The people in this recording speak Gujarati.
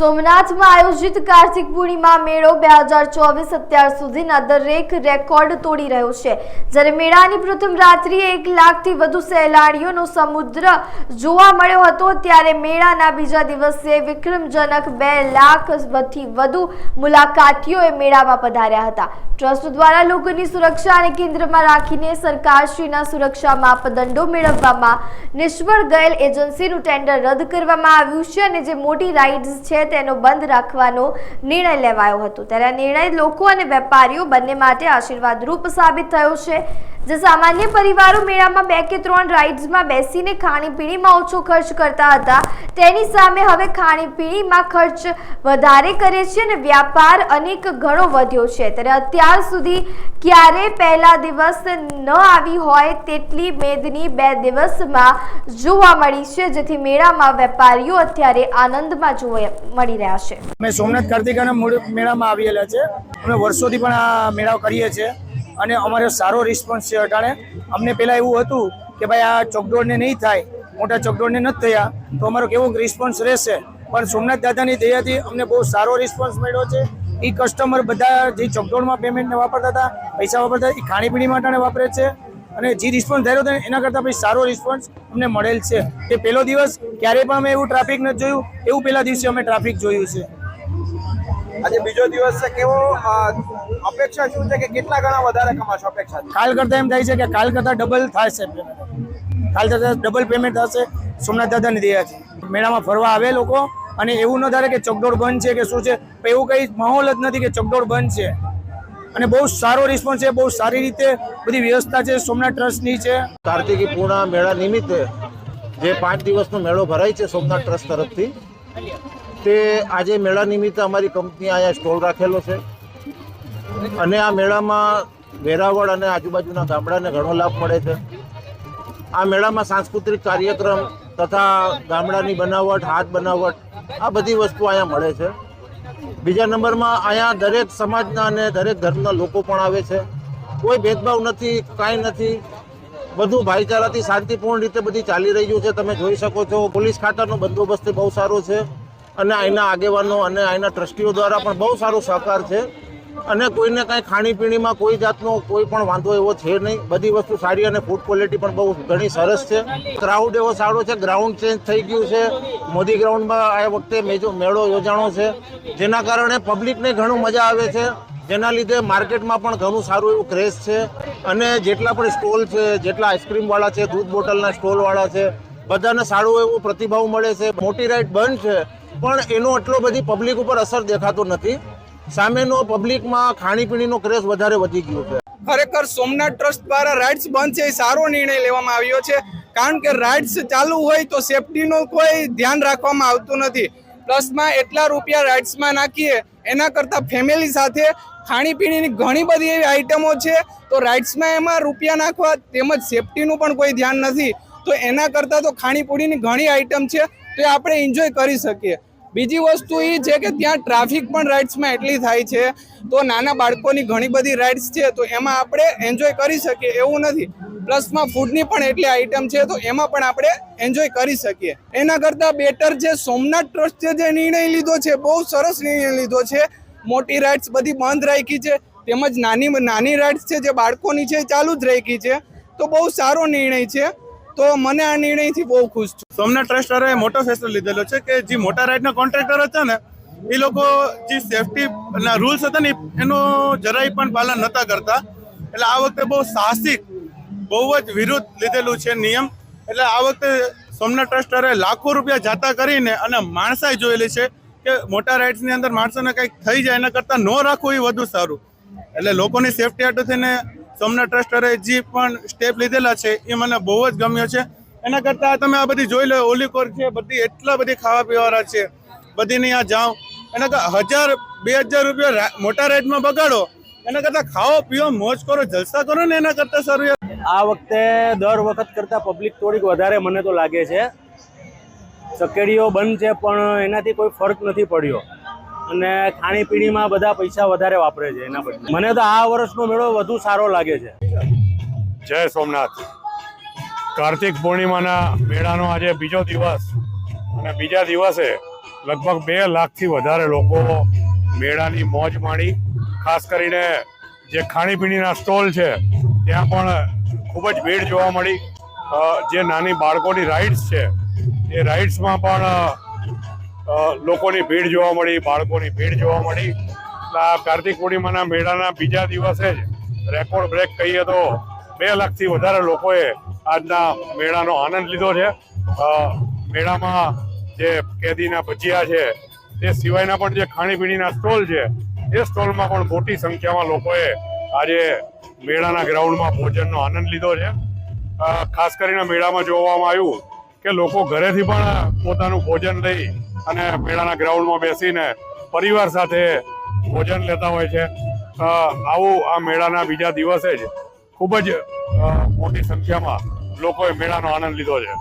સોમનાથમાં આયોજિત કાર્તિક પૂર્ણિમા મેળો બે હજાર ચોવીસ અત્યાર સુધીના દરેક રેકોર્ડ તોડી રહ્યો છે. જ્યારે મેળાની પ્રથમ રાત્રિએ એક લાખથી વધુ સહેલાણીઓનો સમુદ્ર જોવા મળ્યો હતો, ત્યારે મેળાના બીજા દિવસે વિક્રમજનક બે લાખથી વધુ મુલાકાતીઓએ મેળામાં પધાર્યા હતા. ટ્રસ્ટ દ્વારા લોકોની સુરક્ષાને કેન્દ્રમાં રાખીને સરકારશ્રીના સુરક્ષા માપદંડો મેળવવામાં નિષ્ફળ ગયેલ એજન્સીનું ટેન્ડર રદ કરવામાં આવ્યું છે અને જે મોટી રાઇડ્સ છે તેનો બંધ રાખવાનો નિર્ણય લેવાયો હતો. ત્યારે આ નિર્ણય લોકો અને વેપારીઓ બંને માટે આશીર્વાદરૂપ સાબિત થયો છે. જે સામાન્ય પરિવારો મેળામાં બે કે ત્રણ રાઇડ્સમાં બેસીને ખાણીપીણીમાં ઓછો ખર્ચ કરતા હતા. તેની સામે હવે ખાણીપીણીમાં ખર્ચ વધારે કરે છે અને વ્યાપાર અનેક ઘણો વધ્યો છે. ત્યારે અત્યાર સુધી ક્યારે પહેલા દિવસ ન આવી હોય તેટલી મેદની બે દિવસમાં જોવા મળી છે, જેથી મેળામાં વેપારીઓ અત્યારે આનંદમાં જોવા મળી રહ્યા છે. સોમનાથ કાર્તિકાના મેળામાં આવેલા છે. અમે વર્ષોથી પણ આ મેળાઓ કરીએ છીએ. અને અમારો સારો રિસ્પોન્સ છે. અટાણે અમને પહેલાં એવું હતું કે ભાઈ આ ચોકડોળને નહીં થાય, મોટા ચોકડોળને નથી થયા, તો અમારો કેવો રિસ્પોન્સ રહેશે? પણ સોમનાથ દાદાની દયાથી અમને બહુ સારો રિસ્પોન્સ મળ્યો છે. એ કસ્ટમર બધા જે ચોકડોળમાં પેમેન્ટને વાપરતા હતા, પૈસા વાપરતા એ ખાણીપીણી માટે વાપરે છે. અને જે રિસ્પોન્સ થયો હતો એના કરતાં પછી સારો રિસ્પોન્સ અમને મળેલ છે. કે પહેલો દિવસ ક્યારેય પણ અમે એવું ટ્રાફિક નથી જોયું, એવું પહેલા દિવસે અમે ટ્રાફિક જોયું છે. આજે બીજો દિવસ છે કેવો અપેક્ષા શું છે કે કેટલા ગણા વધારે કમાશો અપેક્ષા? કાલ કરતાં એમ થાય છે કે કાલ કરતાં ડબલ થશે છે કાલ કરતાં ડબલ પેમેન્ટ થશે. સોમનાથ દાદાની દયાથી મેળામાં ફરવા આવે લોકો અને એવું ન થાય કે ચકડોળ બંધ છે કે શું છે. એવું કંઈ માહોલ જ નથી કે ચકડોળ બંધ છે. અને બહુ સારો રિસ્પોન્સ છે બહુ સારી રીતે બધી વ્યવસ્થા છે સોમનાથ ટ્રસ્ટની છે. કાર્તિકી પૂર્ણા મેળા નિમિત્તે જે પાંચ દિવસનો મેળો ભરાય છે સોમનાથ ટ્રસ્ટ તરફથી તે આજે મેળા નિમિત્તે અમારી કંપની અહીંયા સ્ટોલ રાખેલો છે. અને આ મેળામાં વેરાવળ અને આજુબાજુના ગામડાને ઘણો લાભ મળે છે. આ મેળામાં સાંસ્કૃતિક કાર્યક્રમ તથા ગામડાની બનાવટ, હાથ બનાવટ, આ બધી વસ્તુ અહીંયા મળે છે. બીજા નંબરમાં અહીંયા દરેક સમાજના અને દરેક ધર્મના લોકો પણ આવે છે. કોઈ ભેદભાવ નથી, કાંઈ નથી. બધું ભાઈચારાથી શાંતિપૂર્ણ રીતે બધી ચાલી રહ્યું છે. તમે જોઈ શકો છો, પોલીસ ખાતાનો બંદોબસ્ત બહુ સારો છે. અને અહીંના આગેવાનો અને અહીંના ટ્રસ્ટીઓ દ્વારા પણ બહુ સારો સહકાર છે. અને કોઈને કાંઈ ખાણીપીણીમાં કોઈ જાતનો કોઈ પણ વાંધો એવો છે નહીં. બધી વસ્તુ સારી અને ફૂડ ક્વોલિટી પણ બહુ ઘણી સરસ છે. ક્રાઉડ એવો સારો છે ગ્રાઉન્ડ ચેન્જ થઈ ગયું છે. મોદી ગ્રાઉન્ડમાં આ વખતે મેજો, મેળો યોજાણો છે. જેના કારણે પબ્લિકને ઘણું મજા આવે છે. જેના લીધે માર્કેટમાં પણ ઘણું સારું એવું ક્રેઝ છે. અને જેટલા પણ સ્ટોલ છે, જેટલા આઈસ્ક્રીમવાળા છે, દૂધ બોટલના સ્ટોલવાળા છે બધાને સારું એવું પ્રતિભાવ મળે છે, મોટી રાઈડ બંધ છે, પણ એનો એટલો બધી પબ્લિક ઉપર અસર દેખાતો નથી. સામેનો પબ્લિકમાં ખાણીપીણીનો ક્રેઝ વધારે વધી ગયો છે. ખરેખર સોમનાથ ટ્રસ્ટ દ્વારા રાઇડ્સ બંધ છે એ સારો નિર્ણય લેવામાં આવ્યો છે. કારણ કે રાઇડ્સ ચાલુ હોય તો સેફટીનું કોઈ ધ્યાન રાખવામાં આવતું નથી. પ્લસમાં એટલા રૂપિયા રાઇડ્સમાં નાખીએ, એના કરતાં ફેમિલી સાથે ખાણીપીણીની ઘણી બધી એવી આઇટમો છે. તો રાઇડ્સમાં એમાં રૂપિયા નાખવા તેમજ સેફટીનું પણ કોઈ ધ્યાન નથી. તો એના કરતાં તો ખાણીપીણીની ઘણી આઇટમ છે તો આપણે એન્જોય કરી શકીએ. બીજી વસ્તુ એ છે કે ત્યાં ટ્રાફિક પણ રાઇડ્સમાં એટલી થાય છે. તો નાના બાળકોની ઘણી બધી રાઇડ્સ છે તો એમાં આપણે એન્જોય કરી શકીએ એવું નથી. પ્લસમાં ફૂડની પણ એટલી આઇટમ છે તો એમાં પણ આપણે એન્જોય કરી શકીએ. એના કરતાં બેટર જે સોમનાથ ટ્રસ્ટે જે નિર્ણય લીધો છે, બહુ સરસ નિર્ણય લીધો છે. મોટી રાઇડ્સ બધી બંધ રાખી છે. તેમજ નાની નાની રાઇડ્સ છે જે બાળકોની છે ચાલુ જ રાખી છે. તો બહુ સારો નિર્ણય છે. તો મને આ નિર્ણયથી બહુ ખુશ છું. સોમનાથ ટ્રસ્ટરે મોટો ફેસલો લીધેલો છે કે જે મોટા રાઇડના કોન્ટ્રાક્ટર હતા ને, એ લોકો જે સેફટી ના રૂલ્સ હતા ને, એનું જરાય પણ પાલન નતા કરતા. એટલે આ વખતે બહુ સાહસિક, બહુ જ વિરુદ્ધ લીધેલું છે નિયમ. એટલે આ વખતે સોમનાથ ટ્રસ્ટરે લાખો રૂપિયા જાતા કરીને અને માણસાઈ જોયેલી છે કે મોટા રાઇડ્સની અંદર માણસોને કંઈક થઈ જાય એના કરતાં ન રાખવું એ વધુ સારું. એટલે લોકોની સેફટી હાટુ થઈને સોમનાથ ટ્રસ્ટ વાળાએ જે પણ સ્ટેપ લીધેલા છે, એ મને બહુ જ ગમ્યો છે. એના કરતાં તમે આ બધી જોઈ લો ઓલીકોર છે, બધી એટલા બધી ખાવા પીવાળા છે. બધીને આ જાઓ. એના કરતાં હજાર, બે હજાર રૂપિયા મોટા રાઈડમાં બગાડો. એના કરતાં ખાઓ, પીઓ, મોજ કરો, જલસા કરો ને એના કરતાં સારું આ વખતે દર વખત કરતાં પબ્લિક થોડીક વધારે મને તો લાગે છે. ચકેડીઓ બંધ છે, પણ એનાથી કોઈ ફરક નથી પડ્યો. અને ખાણીપીણીમાં બધા પૈસા વધારે વાપરે છે એના બદલે. મને તો આ વર્ષનો મેળો વધુ સારો લાગે છે. જય સોમનાથ. કાર્તિક પૂર્ણિમાના મેળાનો આજે બીજો દિવસ અને બીજા દિવસે લગભગ બે લાખથી વધારે લોકો મેળાની મોજ માણી, ખાસ કરીને જે ખાણીપીણીના સ્ટોલ છે, ત્યાં પણ ખૂબ જ ભીડ જોવા મળી. જે નાની બાળકોની રાઇડ્સ છે, એ રાઇડ્સમાં પણ લોકોની ભીડ જોવા મળી, બાળકોની ભીડ જોવા મળી. એટલે આ કાર્તિક પૂર્ણિમાના મેળાના બીજા દિવસે જ રેકોર્ડ બ્રેક કહીએ તો બે લાખથી વધારે લોકોએ આજના મેળાનો આનંદ લીધો છે. મેળામાં જે કેદીના ભજીયા છે તે સિવાયના પણ જે ખાણીપીણીના સ્ટોલ છે, એ સ્ટોલમાં પણ મોટી સંખ્યામાં લોકોએ આજે મેળાના ગ્રાઉન્ડમાં ભોજનનો આનંદ લીધો છે. ખાસ કરીને મેળામાં જોવામાં આવ્યું કે લોકો ઘરેથી પણ પોતાનું ભોજન લઈ અને મેળાના ગ્રાઉન્ડમાં બેસીને પરિવાર સાથે ભોજન લેતા હોય છે. આવું આ મેળાના બીજા દિવસે જ ખૂબ જ મોટી સંખ્યામાં લોકોએ મેળાનો આનંદ લીધો છે.